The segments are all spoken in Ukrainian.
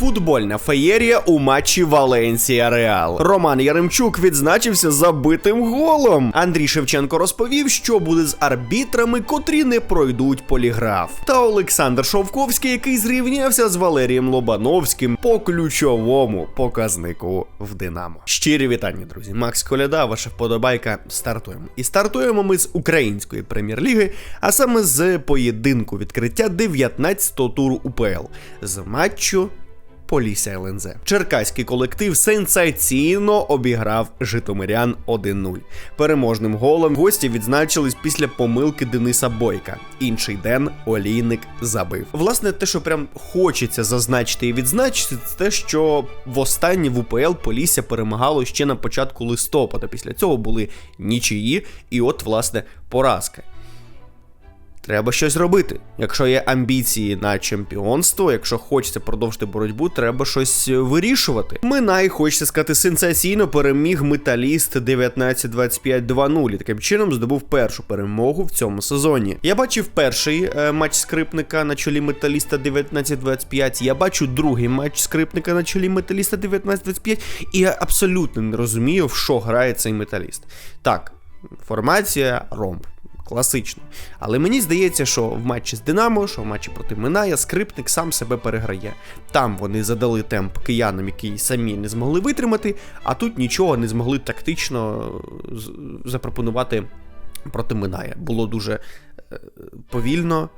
Футбольна феєрія у матчі Валенсія Реал. Роман Яремчук відзначився забитим голом. Андрій Шевченко розповів, що буде з арбітрами, котрі не пройдуть поліграф. Та Олександр Шовковський, який зрівнявся з Валерієм Лобановським по ключовому показнику в Динамо. Щирі вітання, друзі. Макс Коляда, ваша вподобайка. Стартуємо. І стартуємо ми з української прем'єр-ліги, а саме з поєдинку відкриття 19-го туру УПЛ з матчу. Полісся ЛНЗ. Черкаський колектив сенсаційно обіграв Житомирян 1-0. Переможним голом гості відзначились після помилки Дениса Бойка. Інший день Олійник забив. Власне, те, що прям хочеться зазначити і відзначити, це те, що востаннє в УПЛ Полісся перемагало ще на початку листопада. Після цього були нічиї, і от, власне, поразка. Треба щось робити. Якщо є амбіції на чемпіонство, якщо хочеться продовжити боротьбу, треба щось вирішувати. Минай, хочеться сказати, сенсаційно переміг металіст 19-25-2-0 і таким чином здобув першу перемогу в цьому сезоні. Я бачив перший е, матч скрипника на чолі металіста 19-25. Я бачу другий матч скрипника на чолі металіста 19-25, і я абсолютно не розумію, в що грає цей металіст. Так, формація ромб класично. Але мені здається, що в матчі з Динамо, що в матчі проти Миная, скрипник сам себе переграє. Там вони задали темп киянам, які самі не змогли витримати, а тут нічого не змогли тактично запропонувати проти Миная. Було дуже е, повільно.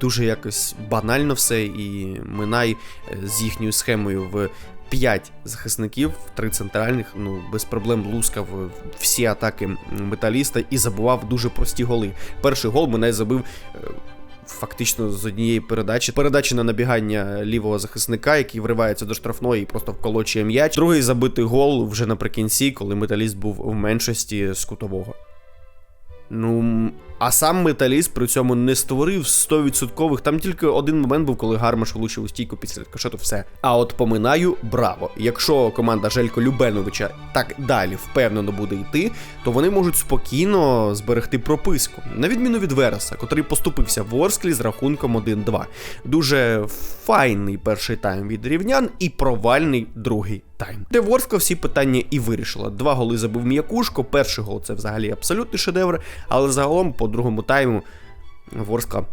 Дуже якось банально все, і Минай е, з їхньою схемою в 5 захисників, 3 центральних, ну без проблем лускав всі атаки металіста і забував дуже прості голи. Перший гол мене забив. Е, фактично з однієї передачі. Передачі на набігання лівого захисника, який вривається до штрафної і просто вколочує м'яч. Другий забитий гол вже наприкінці, коли металіст був в меншості з кутового. Ну, а сам металіст при цьому не створив 100%. Там тільки один момент був, коли Гармаш влучив у стійку після кашету, все. А от поминаю, браво! Якщо команда Желько Любеновича так далі впевнено буде йти, то вони можуть спокійно зберегти прописку, на відміну від Вереса, котрий поступився в Орсклі з рахунком 1-2. Дуже файний перший тайм від рівнян і провальний другий тайм. Де Ворскла всі питання і вирішила. Два голи забив м'якушко. Перший гол це взагалі абсолютний шедевр, але загалом по другому тайму Ворска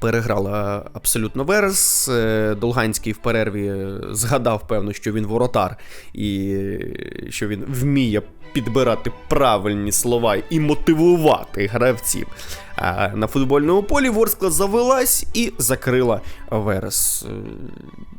переграла абсолютно Верес. Е, Долганський в перерві згадав, певно, що він воротар і що він вміє підбирати правильні слова і мотивувати гравців. А на футбольному полі Ворскла завелась і закрила Верес. Е,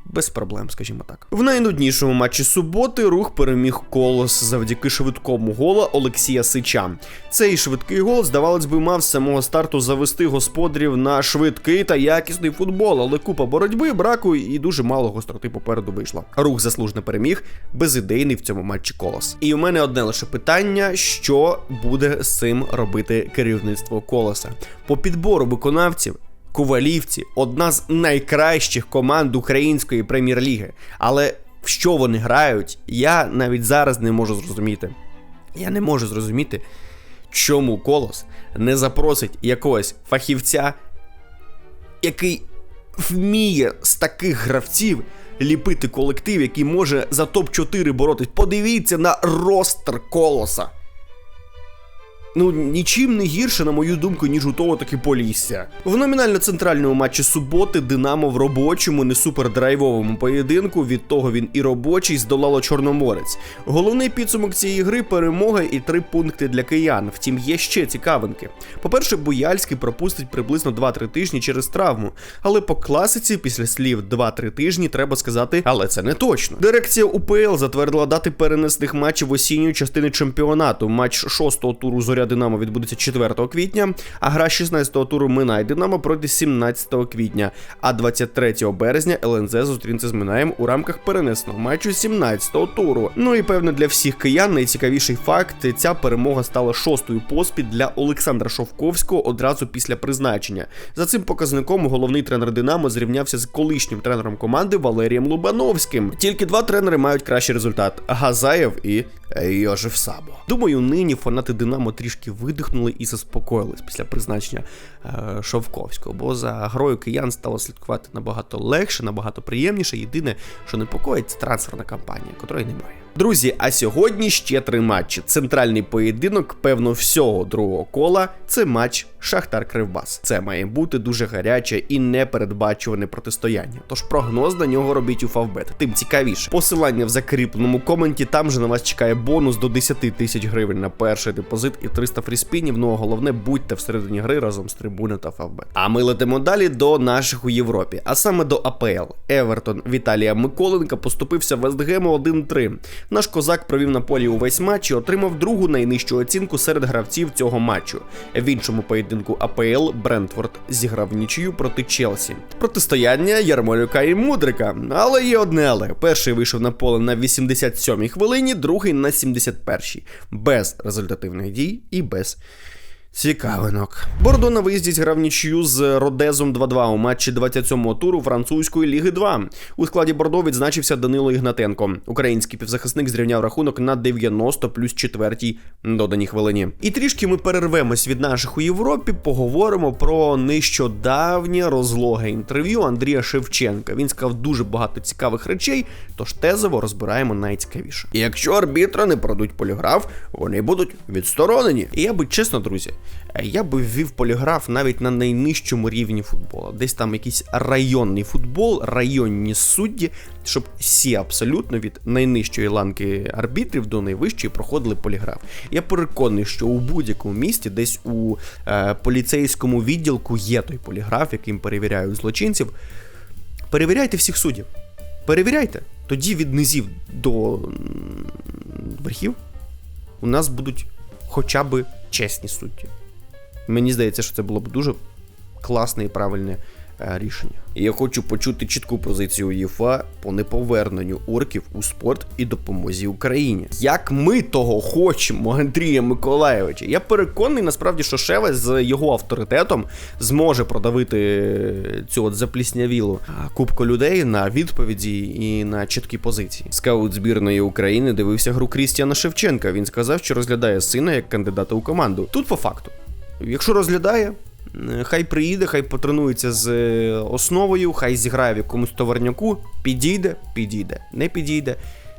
без проблем, скажімо так. В найнуднішому матчі суботи рух переміг колос завдяки швидкому гола Олексія Сича. Цей швидкий гол, здавалось би, мав з самого старту завести господарів на швидкий та якісний футбол, але купа боротьби, браку і дуже мало гостроти попереду вийшла. Рух заслужено переміг, безідейний в цьому матчі колос. І у мене одне лише питання: що буде з цим робити керівництво колоса? По підбору виконавців Ковалівці одна з найкращих команд української прем'єр-ліги. Але в що вони грають, я навіть зараз не можу зрозуміти. Я не можу зрозуміти, чому колос не запросить якогось фахівця, який вміє з таких гравців ліпити колектив, який може за топ-4 боротись. Подивіться на ростер колоса ну нічим не гірше, на мою думку, ніж у того таки Полісся. В номінально-центральному матчі суботи Динамо в робочому, не супердрайвовому поєдинку. Від того він і робочий здолало Чорноморець. Головний підсумок цієї гри перемога і три пункти для киян. Втім, є ще цікавинки. По-перше, Буяльський пропустить приблизно 2-3 тижні через травму. Але по класиці, після слів 2-3 тижні, треба сказати, але це не точно. Дирекція УПЛ затвердила дати перенесних матчів осінньої частини чемпіонату. Матч шостого туру зоря. Динамо відбудеться 4 квітня, а гра 16-го туру Минай Динамо пройде 17 квітня, а 23 березня ЛНЗ зустрінеться з Минаєм у рамках перенесеного матчу 17-го туру. Ну і певно для всіх киян найцікавіший факт: ця перемога стала шостою поспіль для Олександра Шовковського одразу після призначення. За цим показником головний тренер Динамо зрівнявся з колишнім тренером команди Валерієм Лубановським. Тільки два тренери мають кращий результат: Газаєв і Йожеф Сабо. Думаю, нині фанати Динамо трішки трішки видихнули і заспокоїлись після призначення е, Шовковського. Бо за грою киян стало слідкувати набагато легше, набагато приємніше. Єдине, що непокоїть, це трансферна кампанія, котрої немає. Друзі, а сьогодні ще три матчі. Центральний поєдинок, певно, всього другого кола це матч Шахтар Кривбас. Це має бути дуже гаряче і непередбачуване протистояння. Тож прогноз на нього робіть у Фавбет. Тим цікавіше. Посилання в закріпленому коменті. Там же на вас чекає бонус до 10 тисяч гривень на перший депозит і 300 фріспінів. Ну а головне, будьте всередині гри разом з трибуни та Фавбет. А ми летимо далі до наших у Європі, а саме до АПЛ. Евертон Віталія Миколенка поступився Вестгему 1-3. Наш козак провів на полі увесь матч і отримав другу найнижчу оцінку серед гравців цього матчу. В іншому поєдинку АПЛ Брентфорд зіграв нічию проти Челсі. Протистояння Ярмолюка і Мудрика. Але є одне але. Перший вийшов на поле на 87-й хвилині, другий на 71-й. Без результативних дій і без Цікавинок. Бордо на виїзді зіграв нічию з Родезом 2-2 у матчі 27-го туру французької ліги 2. У складі Бордо відзначився Данило Ігнатенко. Український півзахисник зрівняв рахунок на 90 плюс 4 доданій хвилині. І трішки ми перервемось від наших у Європі. Поговоримо про нещодавнє розлоге інтерв'ю Андрія Шевченка. Він сказав дуже багато цікавих речей, тож тезово розбираємо найцікавіше. І якщо арбітра не продуть поліграф, вони будуть відсторонені. І я би чесно, друзі. Я би ввів поліграф навіть на найнижчому рівні футболу. Десь там якийсь районний футбол, районні судді, щоб всі абсолютно від найнижчої ланки арбітрів до найвищої проходили поліграф. Я переконаний, що у будь-якому місті, десь у е, поліцейському відділку є той поліграф, яким перевіряють злочинців. Перевіряйте всіх суддів. Перевіряйте. Тоді від низів до верхів у нас будуть хоча б чесні судді. Мені здається, що це було б дуже класне і правильне рішення. І я хочу почути чітку позицію УЄФА по неповерненню орків у спорт і допомозі Україні. Як ми того хочемо, Андрія Миколаєвича. Я переконаний насправді, що Шеве з його авторитетом зможе продавити цю от запліснявілу кубку людей на відповіді і на чіткі позиції. Скаут збірної України дивився гру Крістіана Шевченка. Він сказав, що розглядає сина як кандидата у команду. Тут по факту. Якщо розглядає, хай приїде, хай потренується з основою, хай зіграє в якомусь товарняку, підійде, підійде, не підійде.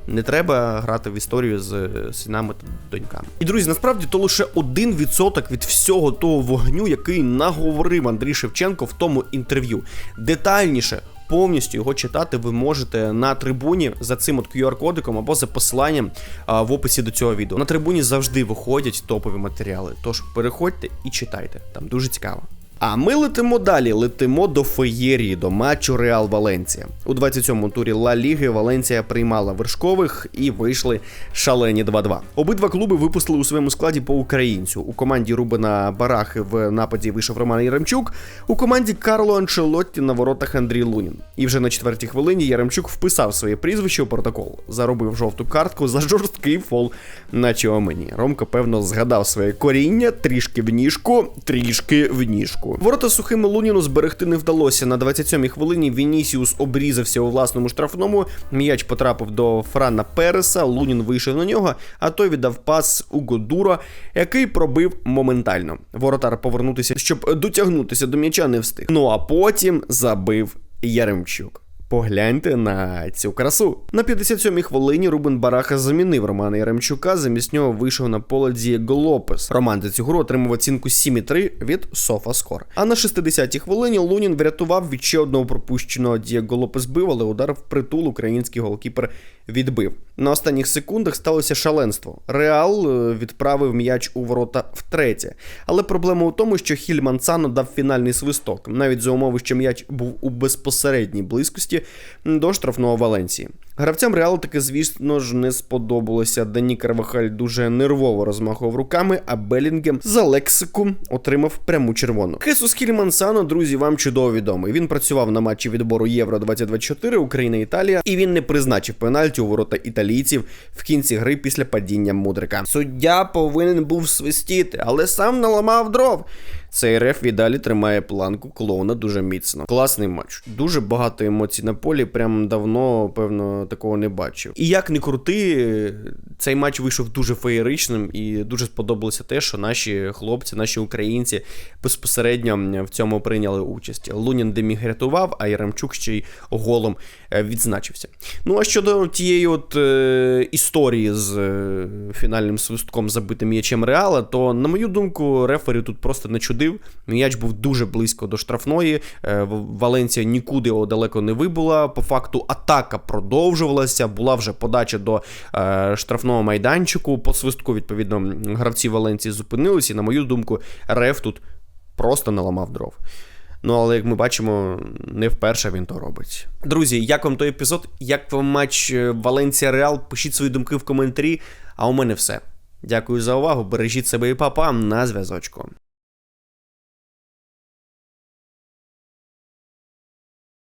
Не треба грати в історію з синами та доньками. І друзі, насправді то лише один відсоток від всього того вогню, який наговорив Андрій Шевченко в тому інтерв'ю. Детальніше. Повністю його читати ви можете на трибуні за цим от QR-кодиком або за посиланням а, в описі до цього відео. На трибуні завжди виходять топові матеріали. Тож переходьте і читайте, там дуже цікаво. А ми летимо далі. Летимо до феєрії, до матчу Реал Валенція. У 27-му турі Ла Ліги Валенція приймала вершкових і вийшли шалені 2-2. Обидва клуби випустили у своєму складі по українцю. У команді Рубена Барахи в нападі вийшов Роман Яремчук. У команді Карло Анчелотті на воротах Андрій Лунін. І вже на четвертій хвилині Яремчук вписав своє прізвище у протокол. Заробив жовту картку за жорсткий фол на Чіомені. Ромко, певно, згадав своє коріння трішки в ніжку, трішки в ніжку. Ворота сухими Луніну зберегти не вдалося. На 27-й хвилині Вінісіус обрізався у власному штрафному. М'яч потрапив до Франа Переса. Лунін вийшов на нього, а той віддав пас Уго Дура, який пробив моментально. Воротар повернутися, щоб дотягнутися до м'яча, не встиг. Ну а потім забив Яремчук. Погляньте на цю красу. На 57-й хвилині Рубен Бараха замінив Романа Яремчука. Замість нього вийшов на поле Дієго Лопес. Роман за цю гру отримав оцінку 7,3 від SofaScore. А на 60-й хвилині Лунін врятував від ще одного пропущеного Дієго Лопес бив, але удар в притул український голкіпер відбив. На останніх секундах сталося шаленство. Реал е, відправив м'яч у ворота втретє. Але проблема у тому, що Хіль Мансано дав фінальний свисток, навіть за умови, що м'яч був у безпосередній близькості до штрафного Валенції. Гравцям Реалу таки, звісно ж, не сподобалося. Дані Карвахаль дуже нервово розмахував руками, а Белінгем за лексику отримав пряму червону. Хесус Хільмансано, друзі, вам чудово відомий. Він працював на матчі відбору Євро 2024 Україна Італія, і він не призначив пенальті у ворота італійців в кінці гри після падіння мудрика. Суддя повинен був свистіти, але сам наламав дров. Цей реф і далі тримає планку клоуна дуже міцно. Класний матч. Дуже багато емоцій на полі. Прям давно, певно, такого не бачив. І як не крути, цей матч вийшов дуже феєричним і дуже сподобалося те, що наші хлопці, наші українці безпосередньо в цьому прийняли участь. Лунін Деміг рятував, а Яремчук ще й голом е, відзначився. Ну а щодо тієї от е, історії з е, фінальним свистком забитим м'ячем Реала, то на мою думку, рефері тут просто не чудив. М'яч був дуже близько до штрафної. Е, Валенція нікуди далеко не вибула. По факту атака продовжувалася. Була вже подача до е, штрафного майданчику. По свистку, відповідно, гравці Валенції зупинилися. І на мою думку, реф тут просто наламав дров. Ну, але як ми бачимо, не вперше він то робить. Друзі, як вам той епізод? Як вам матч е, Валенція Реал? Пишіть свої думки в коментарі. А у мене все. Дякую за увагу. Бережіть себе і папа на зв'язочку.